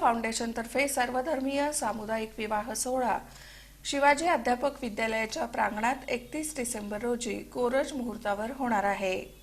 फाउंडेशनतर्फे सर्वधर्मीय सामुदायिक विवाह सोहळा. शिवाजी अध्यापक विद्यालयाच्या प्रांगणात एकतीस डिसेंबर रोजी कोरज मुहूर्तावर होणार आहे.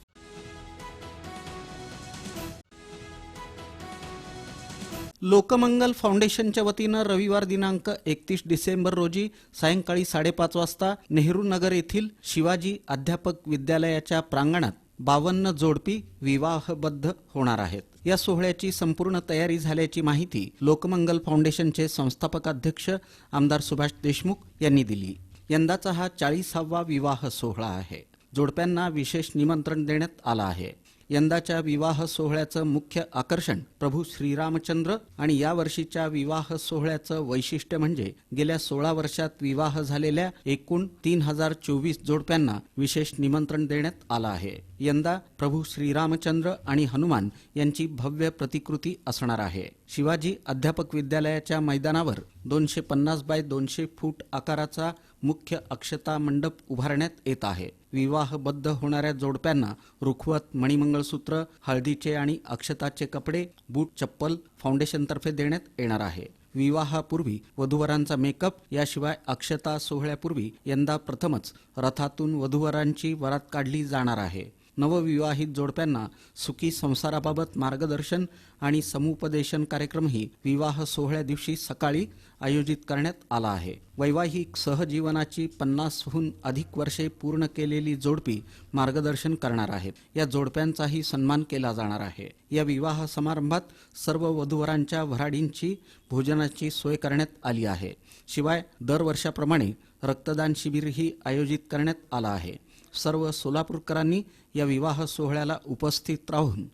लोकमंगल फाउंडेशनच्या वतीनं रविवार दिनांक एकतीस डिसेंबर रोजी सायंकाळी साडेपाच वाजता नेहरू नगर येथील शिवाजी अध्यापक विद्यालयाच्या प्रांगणात बावन्न जोडपी विवाहबद्ध होणार आहेत. या सोहळ्याची संपूर्ण तयारी झाल्याची माहिती लोकमंगल फाउंडेशनचे संस्थापक अध्यक्ष आमदार सुभाष देशमुख यांनी दिली. यंदाचा हा चाळीसावा विवाह सोहळा आहे. जोडप्यांना विशेष निमंत्रण देण्यात आलं आहे. यंदाच्या विवाह सोहळ्याचं मुख्य आकर्षण प्रभू श्रीरामचंद्र आणि या वर्षीच्या विवाह सोहळ्याचं वैशिष्ट्य म्हणजे गेल्या सोळा वर्षात विवाह झालेल्या एकूण तीन हजार चोवीस जोडप्यांना विशेष निमंत्रण देण्यात आलं आहे. यंदा प्रभू श्रीरामचंद्र आणि हनुमान यांची भव्य प्रतिकृती असणार आहे. शिवाजी अध्यापक विद्यालयाच्या मैदानावर दोनशे पन्नास बाय दोनशे फूट आकाराचा मुख्य अक्षता मंडप उभारण्यात येत आहे. विवाहबद्ध होणाऱ्या जोडप्यांना रुखवत मणिमंगळसूत्र हळदीचे आणि अक्षताचे कपडे बूट चप्पल फाउंडेशनतर्फे देण्यात येणार आहे. विवाहापूर्वी वधूवरांचा मेकअप याशिवाय अक्षता सोहळ्यापूर्वी यंदा प्रथमच रथातून वधूवरांची वरात काढली जाणार आहे. नवविवाहित जोडप्यांना सुखी संसाराबाबत मार्गदर्शन आणि समुपदेशन कार्यक्रमही विवाह सोहळ्या दिवशी सकाळी आयोजित करण्यात आला आहे. वैवाहिक सहजीवनाची पन्नासहून अधिक वर्षे पूर्ण केलेली जोडपी मार्गदर्शन करणार आहेत या जोडप्यांचाही सन्मान केला जाणार आहे. या विवाह समारंभात सर्व वधूवरांच्या वराडींची भोजनाची सोय करण्यात आली आहे. शिवाय दरवर्षाप्रमाणे रक्तदान शिबिरही आयोजित करण्यात आलं आहे. सर्व सोलापूरकरांनी या विवाह सोहळ्याला उपस्थित राहून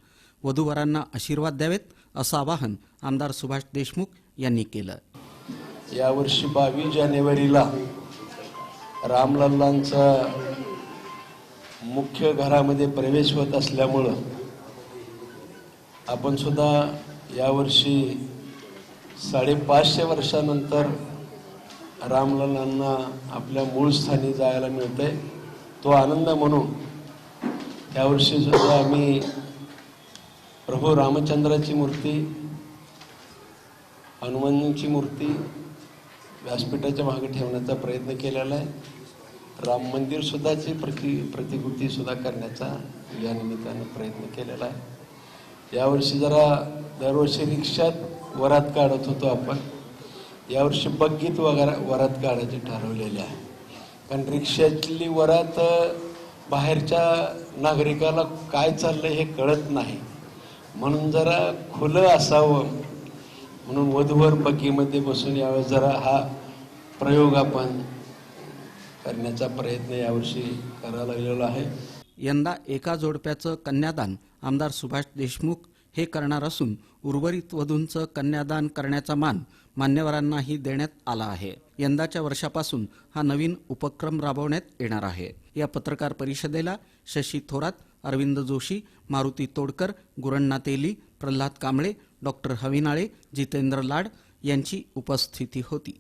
वधूवरांना आशीर्वाद द्यावेत असं आवाहन आमदार सुभाष देशमुख यांनी केलं. यावर्षी बावीस जानेवारीला रामलल्लांचा मुख्य घरामध्ये प्रवेश होत असल्यामुळं आपण सुद्धा यावर्षी साडेपाचशे वर्षानंतर रामलल्लांना आपल्या मूळ स्थानी जायला मिळतंय. तो आनंद म्हणून यावर्षी सुद्धा आम्ही प्रभू रामचंद्राची मूर्ती हनुमानची मूर्ती व्यासपीठाच्या मागे ठेवण्याचा प्रयत्न केलेला आहे. राम मंदिर सुद्धाची प्रति प्रतिकृती सुद्धा करण्याचा या निमित्तानं प्रयत्न केलेला आहे. यावर्षी जरा दरवर्षी रिक्षात वरात काढत होतो आपण. यावर्षी बग्गीत वगैरे वरात काढायचे ठरवलेले आहे. कारण रिक्षातली वरात बाहेरच्या नागरिकाला काय चाललंय हे कळत नाही. म्हणून जरा खुलं असावं. म्हणून वधूवर बगीमध्ये बसून यावेळेस जरा हा प्रयोग आपण करण्याचा प्रयत्न यावर्षी करायला लागलेला आहे. यंदा एका जोडप्याचं कन्यादान आमदार सुभाष देशमुख हे करणार असून उर्वरित वधूंचं कन्यादान करण्याचा मान मान्यवरांनाही देण्यात आला आहे. यंदाच्या वर्षापासून हा नवीन उपक्रम राबवण्यात येणार आहे. या पत्रकार परिषदेला शशी थोरात अरविंद जोशी मारुती तोडकर गुरण्णा तेली प्रल्हाद कांबळे डॉक्टर हविनाळे जितेंद्र लाड यांची उपस्थिती होती.